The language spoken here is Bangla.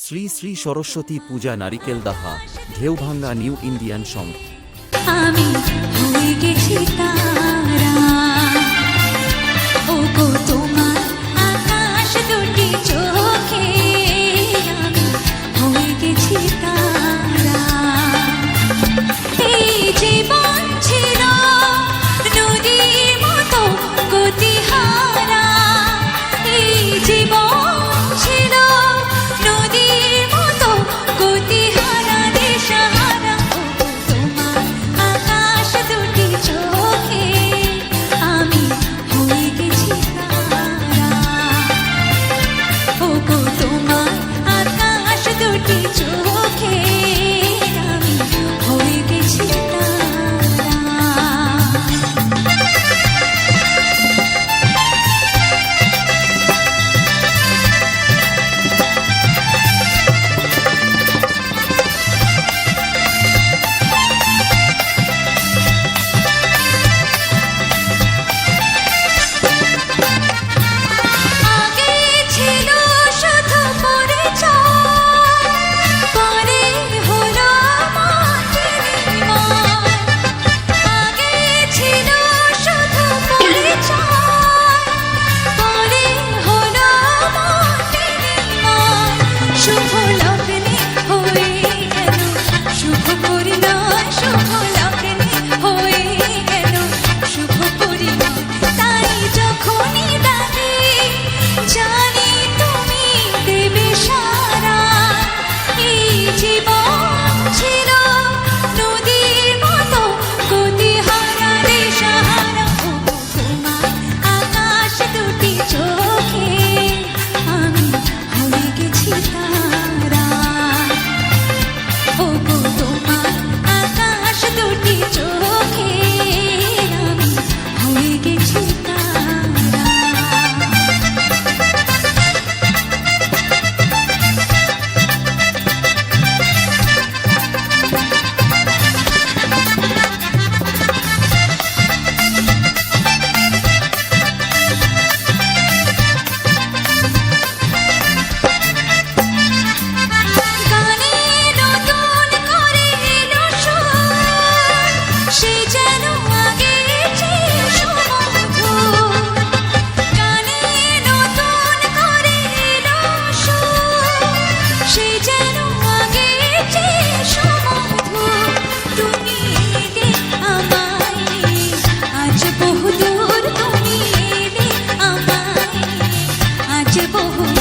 শ্রী শ্রী সরস্বতী পূজা নারিকেল দাহা ঢেউভাঙ্গা নিউ ইন্ডিয়ান সংঘ আমি bohu.